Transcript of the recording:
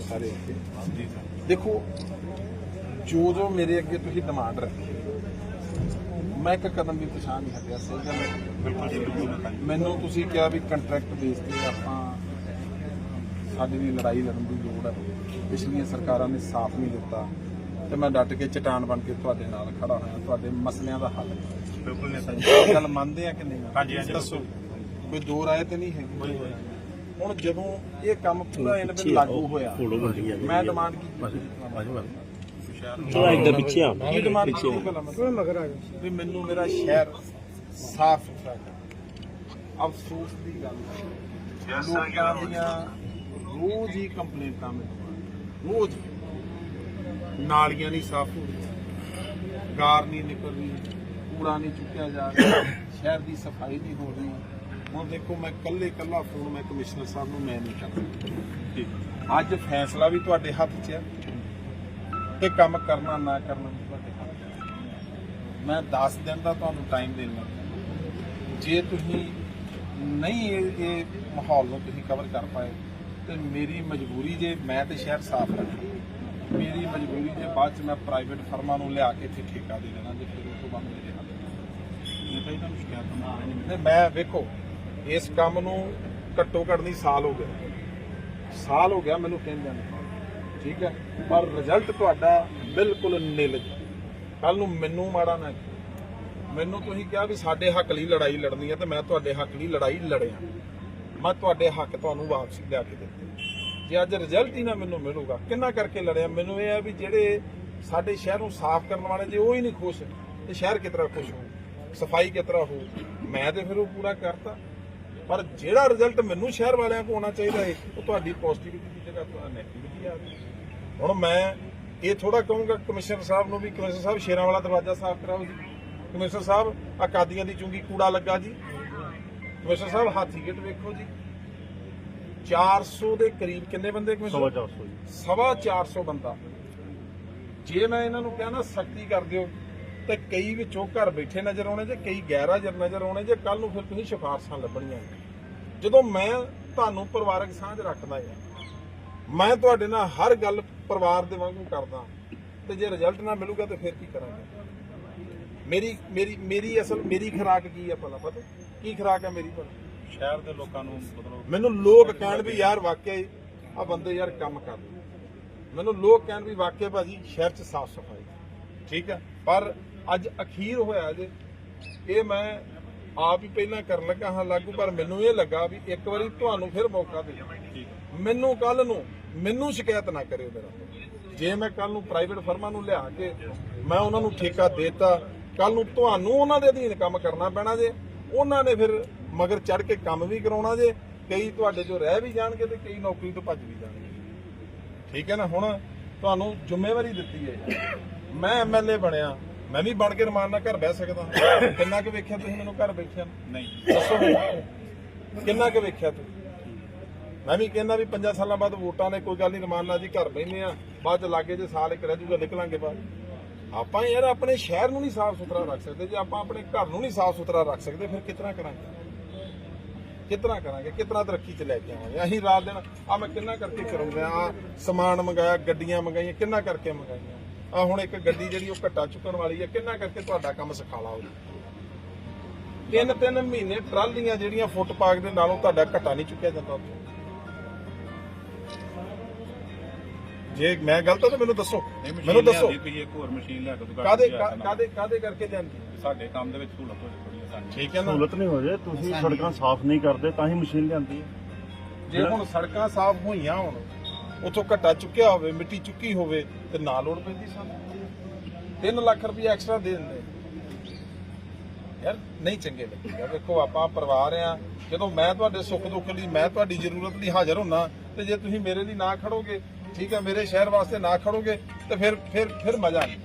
ਸਾਰੇ ਇੱਥੇ ਦੇਖੋ ਜੋ ਜੋ ਮੇਰੇ ਅੱਗੇ ਤੁਸੀਂ ਡਿਮਾਂਡ ਰੱਖੀ ਮੈਂ ਇੱਕ ਕਦਮ ਵੀ ਪਛਾਣ ਨਹੀਂ ਹਟਿਆ ਸਹੀ ਗੱਲ ਹੈ। ਮੈਨੂੰ ਤੁਸੀਂ ਕਿਹਾ ਵੀ ਕੰਟਰੈਕਟ ਬੇਸ ਤੇ ਆਪਾਂ ਸਾਡੀ ਵੀ ਲੜਾਈ ਲੜਨ ਦੀ ਲੋੜ ਹੈ। ਪਿਛਲੀਆਂ ਸਰਕਾਰਾਂ ਨੇ ਸਾਥ ਨਹੀਂ ਦਿੱਤਾ ਤੇ ਮੈਂ ਡਟ ਕੇ ਚਟਾਨ ਬਣ ਕੇ ਤੁਹਾਡੇ ਨਾਲ ਖੜਾ ਹੋਇਆ ਤੁਹਾਡੇ ਮਸਲਿਆਂ ਦਾ ਹੱਲ। ਬਿਲਕੁਲ ਨਹੀਂ ਸਰ ਇਹ ਗੱਲ ਮੰਨਦੇ ਆ ਕਿ ਨਹੀਂ ਹਾਂਜੀ, ਹਾਂਜੀ। ਦੱਸੋ। ਕੋਈ ਦੋ ਰਾਏ ਤੇ ਨਹੀਂ ਹੈਗੀ ਹੁਣ ਜਦੋਂ ਇਹ ਕੰਮ ਪੂਰਾ ਇਹਨਾਂ ਲਾਗੂ ਹੋਇਆ ਮੈਂ ਡਿਮਾਂਡ ਕੀਤੀ ਥੋੜਾ ਇੱਧਰ ਪਿੱਛੇ ਆ। ਕੀ ਡਿਮਾਂਡ ਕੀਤੀ ਪਹਿਲਾਂ ਮੈਂ? ਵੀ ਮੈਨੂੰ ਮੇਰਾ ਸ਼ਹਿਰ ਸਾਫ਼ ਸੁਥਰਾ ਕਰ। ਅਫਸੋਸ ਦੀ ਗੱਲ ਹੈ। ਲੋਕਾਂ ਦੀਆਂ ਰੋਜ਼ ਹੀ ਕੰਪਲੇਂਟਾਂ ਮੈਨੂੰ ਰੋਜ਼ ਨਾਲੀਆਂ ਨਹੀਂ ਸਾਫ਼ ਹੋ ਰਹੀਆਂ ਗਾਰ ਨਹੀਂ ਨਿਕਲ ਰਹੀ ਕੂੜਾ ਨਹੀਂ ਚੁੱਕਿਆ ਜਾ ਰਿਹਾ। ਸ਼ਹਿਰ ਦੀ ਸਫ਼ਾਈ ਨਹੀਂ ਹੋ ਰਹੀ। ਹੁਣ ਦੇਖੋ ਮੈਂ ਕੱਲੇ ਕੱਲਾ ਫੋਨ ਮੈਂ ਕਮਿਸ਼ਨਰ ਸਾਹਿਬ ਨੂੰ ਮੈਂ ਨਹੀਂ ਕਰਦਾ। ਅੱਜ ਫੈਸਲਾ ਵੀ ਤੁਹਾਡੇ ਹੱਥ 'ਚ ਹੈ ਇਹ ਕੰਮ ਕਰਨਾ ਨਾ ਕਰਨਾ ਵੀ ਤੁਹਾਡੇ ਹੱਥ 'ਚ ਮੈਂ 10 ਦਿਨ ਦਾ ਤੁਹਾਨੂੰ ਟਾਈਮ ਦੇਣਾ। ਜੇ ਤੁਸੀਂ ਨਹੀਂ ਇਹ ਇਹ ਮਾਹੌਲ ਨੂੰ ਤੁਸੀਂ ਕਵਰ ਕਰ ਪਾਏ, ਤੇ ਮੇਰੀ ਮਜਬੂਰੀ ਜੇ ਮੈਂ ਤੇ ਸ਼ਹਿਰ ਸਾਫ਼ ਰੱਖਾਂ, ਮੇਰੀ ਮਜਬੂਰੀ ਦੇ ਬਾਅਦ ਚ ਮੈਂ ਪ੍ਰਾਈਵੇਟ ਫਰਮਾਂ ਨੂੰ ਲਿਆ ਕੇ ਇੱਥੇ ਠੇਕਾ ਦੇ ਦੇਣਾ, ਜੇ ਫਿਰ ਉਸ ਤੋਂ ਬਾਅਦ ਮੇਰੇ ਹੱਥ ਨਹੀਂ ਤਾਂ ਇਹਨਾਂ ਨੂੰ ਸ਼ਿਕਾਇਤ ਨਾ ਨਹੀਂ ਮੈਂ ਵੇਖੋ ਇਸ ਕੰਮ ਨੂੰ ਘੱਟੋ ਘੱਟ ਨਹੀਂ, ਸਾਲ ਹੋ ਗਿਆ। ਸਾਲ ਹੋ ਗਿਆ ਮੈਨੂੰ ਕਹਿੰਦਿਆਂ ਨੂੰ। ਠੀਕ ਹੈ? ਪਰ ਰਿਜ਼ਲਟ ਤੁਹਾਡਾ ਬਿਲਕੁਲ ਨਿਲ ਕੱਲ ਨੂੰ ਮੈਨੂੰ ਮਾੜਾ ਨਾ ਕਹੋ। ਮੈਨੂੰ ਤੁਸੀਂ ਕਿਹਾ ਵੀ ਸਾਡੇ ਹੱਕ ਲਈ ਲੜਾਈ ਲੜਨੀ ਹੈ ਤੇ ਮੈਂ ਤੁਹਾਡੇ ਹੱਕ ਲਈ ਲੜਾਈ ਲੜਿਆ। ਮੈਂ ਤੁਹਾਡੇ ਹੱਕ ਤੁਹਾਨੂੰ ਵਾਪਸ ਲਿਆ ਕੇ ਦਿੱਤੇ। ਜੇ ਅੱਜ ਰਿਜ਼ਲਟ ਹੀ ਨਾ ਮੈਨੂੰ ਮਿਲੂਗਾ, ਕਿੰਨਾ ਕਰਕੇ ਲੜਿਆ? ਮੈਨੂੰ ਇਹ ਹੈ ਵੀ ਜਿਹੜੇ ਸਾਡੇ ਸ਼ਹਿਰ ਨੂੰ ਸਾਫ਼ ਕਰਨ ਵਾਲੇ, ਜੇ ਉਹ ਹੀ ਨਹੀਂ ਖੁਸ਼, ਤੇ ਸ਼ਹਿਰ ਕਿਸ ਤਰ੍ਹਾਂ ਖੁਸ਼ ਹੋ ਸਫ਼ਾਈ ਕਿਸ ਤਰ੍ਹਾਂ ਹੋ ਮੈਂ ਤੇ ਫਿਰ ਉਹ ਪੂਰਾ ਕਰਤਾ। ਪਰ ਜਿਹੜਾ ਰਿਜ਼ਲਟ ਮੈਨੂੰ ਸ਼ਹਿਰ ਵਾਲਿਆਂ ਕੋ ਆਉਣਾ ਚਾਹੀਦਾ ਹੈ ਉਹ ਤੁਹਾਡੀ ਪੋਜ਼ਿਟਿਵਿਟੀ ਦੀ ਜਗ੍ਹਾ ਤੁਹਾਡਾ ਨੈਗੇਟਿਵਿਟੀ ਆ ਗਈ। ਹੁਣ ਮੈਂ ਇਹ ਥੋੜਾ ਕਹੂੰਗਾ ਕਮਿਸ਼ਨਰ ਸਾਹਿਬ ਨੂੰ ਵੀ ਕਮਿਸ਼ਨਰ ਸਾਹਿਬ ਸ਼ੇਰਾਂ ਵਾਲਾ ਦਰਵਾਜ਼ਾ ਸਾਫ਼ ਕਰਾਓ ਜੀ। ਕਮਿਸ਼ਨਰ ਸਾਹਿਬ ਆ ਕਾਦੀਆਂ ਦੀ ਚੁੰਗੀ ਕੂੜਾ ਲੱਗਾ ਜੀ। ਕਮਿਸ਼ਨਰ ਸਾਹਿਬ ਹਾਥੀ ਗੇਟ ਵੇਖੋ ਜੀ। 400 ਦੇ ਕਰੀਬ ਕਿੰਨੇ ਬੰਦੇ ਕਮਿਸ਼ਨਰ? ਸਵਾ 400 ਜੀ। ਸਵਾ 400 ਬੰਦਾ। ਜੇ ਮੈਂ ਇਹਨਾਂ ਨੂੰ ਕਿਹਾ ਨਾ ਸਖਤੀ ਕਰ ਦਿਓ। ਤੇ ਕਈ ਵਿੱਚੋਂ ਘਰ ਬੈਠੇ ਨਜ਼ਰ ਆਉਣੇ ਜੇ ਕਈ ਗੈਰ ਹਾਜ਼ਰ ਨਜ਼ਰ ਆਉਣੇ ਜੇ ਕੱਲ ਨੂੰ ਫਿਰ ਤੁਸੀਂ ਸਿਫਾਰਸ਼ਾਂ ਲੱਭਣੀਆਂ ਜਦੋਂ ਮੈਂ ਤੁਹਾਨੂੰ ਪਰਿਵਾਰਕ ਸਾਂਝ ਰੱਖਦਾ ਹਾਂ ਮੈਂ ਤੁਹਾਡੇ ਨਾਲ ਹਰ ਗੱਲ ਪਰਿਵਾਰ ਦੇ ਵਾਂਗੂ ਕਰਦਾ ਤੇ ਜੇ ਰਿਜ਼ਲਟ ਨਾ ਮਿਲੂਗਾ ਤੇ ਫਿਰ ਕੀ ਕਰਾਂਗੇ? ਮੇਰੀ ਮੇਰੀ ਮੇਰੀ ਅਸਲ ਮੇਰੀ ਖੁਰਾਕ ਕੀ ਹੈ ਭਲਾ ਪਤਾ? ਕੀ ਖੁਰਾਕ ਹੈ ਮੇਰੀ ਭਲਾ? ਸ਼ਹਿਰ ਦੇ ਲੋਕਾਂ ਨੂੰ ਮਤਲਬ ਮੈਨੂੰ ਲੋਕ ਕਹਿਣ ਵੀ ਯਾਰ ਵਾਕਿਆ ਆ ਬੰਦੇ ਯਾਰ ਕੰਮ ਕਰਦੇ। ਮੈਨੂੰ ਲੋਕ ਕਹਿਣ ਵੀ ਵਾਕਿਆ ਭਾਜੀ ਸ਼ਹਿਰ 'ਚ ਸਾਫ਼ ਸਫ਼ਾਈ। ਠੀਕ ਹੈ ਪਰ ਅੱਜ ਅਖੀਰ ਹੋਇਆ ਜੇ, ਇਹ ਮੈਂ ਆਪ ਹੀ ਪਹਿਲਾਂ ਕਰਨ ਲੱਗਾ ਹਾਂ ਲਾਗੂ, ਪਰ ਮੈਨੂੰ ਇਹ ਲੱਗਾ ਵੀ ਇੱਕ ਵਾਰੀ ਤੁਹਾਨੂੰ ਫਿਰ ਮੌਕਾ ਦੇ ਮੈਨੂੰ ਕੱਲ ਨੂੰ, ਮੈਨੂੰ ਸ਼ਿਕਾਇਤ ਨਾ ਕਰਿਓ ਮੇਰਾ ਜੇ ਮੈਂ ਕੱਲ ਨੂੰ ਪ੍ਰਾਈਵੇਟ ਫਰਮਾਂ ਨੂੰ ਲਿਆ ਕੇ ਮੈਂ ਉਹਨਾਂ ਨੂੰ ਠੇਕਾ ਦੇਤਾ, ਕੱਲ ਨੂੰ ਤੁਹਾਨੂੰ ਉਹਨਾਂ ਦੇ ਅਧੀਨ ਕੰਮ ਕਰਨਾ ਪੈਣਾ ਜੇ, ਉਹਨਾਂ ਨੇ ਫਿਰ ਮਗਰ ਚੜ ਕੇ ਕੰਮ ਵੀ ਕਰਾਉਣਾ ਜੇ, ਕਈ ਤੁਹਾਡੇ ਚੋਂ ਰਹਿ ਵੀ ਜਾਣਗੇ ਤੇ ਕਈ ਨੌਕਰੀ ਤੋਂ ਭੱਜ ਵੀ ਜਾਣਗੇ। ਠੀਕ ਹੈ ਨਾ? ਹੁਣ ਤੁਹਾਨੂੰ ਜ਼ਿੰਮੇਵਾਰੀ ਦਿੱਤੀ ਹੈ। ਮੈਂ ਐਮਐਲਏ ਬਣਿਆ। ਮੈਂ ਵੀ ਬਣ ਕੇ ਰਮਾਨ ਨਾਲ ਘਰ ਬਹਿ ਸਕਦਾ। ਕਿੰਨਾ ਕੁ ਵੇਖਿਆ ਤੁਸੀਂ ਮੈਨੂੰ ਘਰ ਬੈਠਿਆ? ਨਹੀਂ। ਦੱਸੋ। ਕਿੰਨਾ ਕੁ ਵੇਖਿਆ ਤੂੰ? ਮੈਂ ਵੀ ਕਹਿੰਦਾ ਵੀ 5 ਸਾਲਾਂ ਬਾਅਦ ਵੋਟਾਂ ਨੇ ਕੋਈ ਗੱਲ ਨਹੀਂ ਰਮਾਨ ਨਾਲ ਜੀ ਘਰ ਬੈਠੇ ਆ ਬਾਅਦ ਚ ਲਾਗੇ ਜੇ ਸਾਲ ਇੱਕ ਰਹਿ ਜੂਗਾ ਨਿਕਲਾਂਗੇ ਬਾਅਦ। ਆਪਾਂ ਯਾਰ ਆਪਣੇ ਸ਼ਹਿਰ ਨੂੰ ਨਹੀਂ ਸਾਫ਼ ਸੁਥਰਾ ਰੱਖ ਸਕਦੇ। ਜੇ ਆਪਾਂ ਆਪਣੇ ਘਰ ਨੂੰ ਨਹੀਂ ਸਾਫ਼ ਸੁਥਰਾ ਰੱਖ ਸਕਦੇ ਫਿਰ ਕਿਤਨਾ ਕਰਾਂਗੇ? ਕਿਤਨਾ ਕਰਾਂਗੇ? ਕਿਤਨਾ ਤਰੱਕੀ ਚ ਲੈ ਕੇ ਆਵਾਂਗੇ? ਅਸੀਂ ਰਾਤ ਦਿਨ ਆ ਮੈਂ ਕਿੰਨਾ ਕਰਕੇ ਕਰਾਉਂਦਾ ਆ ਸਮਾਨ ਮੰਗਾਇਆ ਗੱਡੀਆਂ ਮੰਗਾਈਆਂ ਕਿੰਨਾ ਕਰਕੇ ਮੰਗਾਈਆਂ? ਆ ਹੁਣ ਇੱਕ ਗੱਡੀ ਜਿਹੜੀ ਉਹ ਘੱਟਾ ਚੁੱਕਣ ਵਾਲੀ ਹੈ ਕਿੰਨਾ ਕਰਕੇ ਤੁਹਾਡਾ ਕੰਮ ਸਿਖਾਲਾ ਉਹਦੀ? ਤਿੰਨ ਤਿੰਨ ਮਹੀਨੇ ਟਰਾਲੀਆਂ ਜਿਹੜੀਆਂ ਫੁੱਟ ਪਾਕ ਦੇ ਨਾਲੋਂ ਤੁਹਾਡਾ ਘੱਟਾ ਨਹੀਂ ਚੁੱਕਿਆ ਜਾਂਦਾ ਉੱਥੇ। ਜੇ ਮੈਂ ਗਲਤ ਹਾਂ ਤਾਂ ਮੈਨੂੰ ਦੱਸੋ ਮੈਨੂੰ ਦੱਸੋ। ਤੁਸੀਂ ਇੱਕ ਹੋਰ ਮਸ਼ੀਨ ਲੈ ਕੇ ਦੁਕਾਨ ਕਾਦੇ ਕਾਦੇ ਕਾਦੇ ਕਰਕੇ ਜਾਂਦੀ ਸਾਡੇ ਕੰਮ ਦੇ ਵਿੱਚ ਸਹੂਲਤ ਹੋ ਜਾਣੀ ਸਾਨੂੰ। ਠੀਕ ਹੈ ਨਾ? ਸਹੂਲਤ ਨਹੀਂ ਹੋ ਜੇ ਤੁਸੀਂ ਸੜਕਾਂ ਸਾਫ਼ ਨਹੀਂ ਕਰਦੇ ਤਾਂ ਹੀ ਮਸ਼ੀਨ ਲਿਆਂਦੀ ਹੈ। ਜੇ ਹੁਣ ਸੜਕਾਂ ਸਾਫ਼ ਹੋਈਆਂ ਹੁਣ ਉਥੋਂ ਘੱਟਾ ਚੁੱਕਿਆ ਹੋਵੇ, ਮਿੱਟੀ ਚੁੱਕੀ ਹੋਵੇ ਤੇ ਨਾ ਲੋੜ ਪੈਂਦੀ ਸਾਨੂੰ 3 ਲੱਖ ਰੁਪਏ ਐਕਸਟਰਾ ਦੇ ਦਿੰਦੇ। ਯਾਰ, ਨਹੀਂ ਚੰਗੇ ਲੱਗੇਗਾ ਵੇਖੋ, ਆਪਾਂ ਪਰਿਵਾਰ ਆ। ਜਦੋਂ ਮੈਂ ਤੁਹਾਡੇ ਸੁੱਖ ਦੁੱਖ ਲਈ, ਮੈਂ ਤੁਹਾਡੀ ਜ਼ਰੂਰਤ ਲਈ ਹਾਜ਼ਰ ਹੁੰਨਾ, ਤੇ ਜੇ ਤੁਸੀਂ ਮੇਰੇ ਲਈ ਨਾ ਖੜੋਗੇ, ਠੀਕ ਹੈ ਮੇਰੇ ਸ਼ਹਿਰ ਵਾਸਤੇ ਨਾ ਖੜੋਗੇ, ਤੇ ਫਿਰ ਫਿਰ ਫਿਰ ਮਜ਼ਾ ਨਹੀਂ।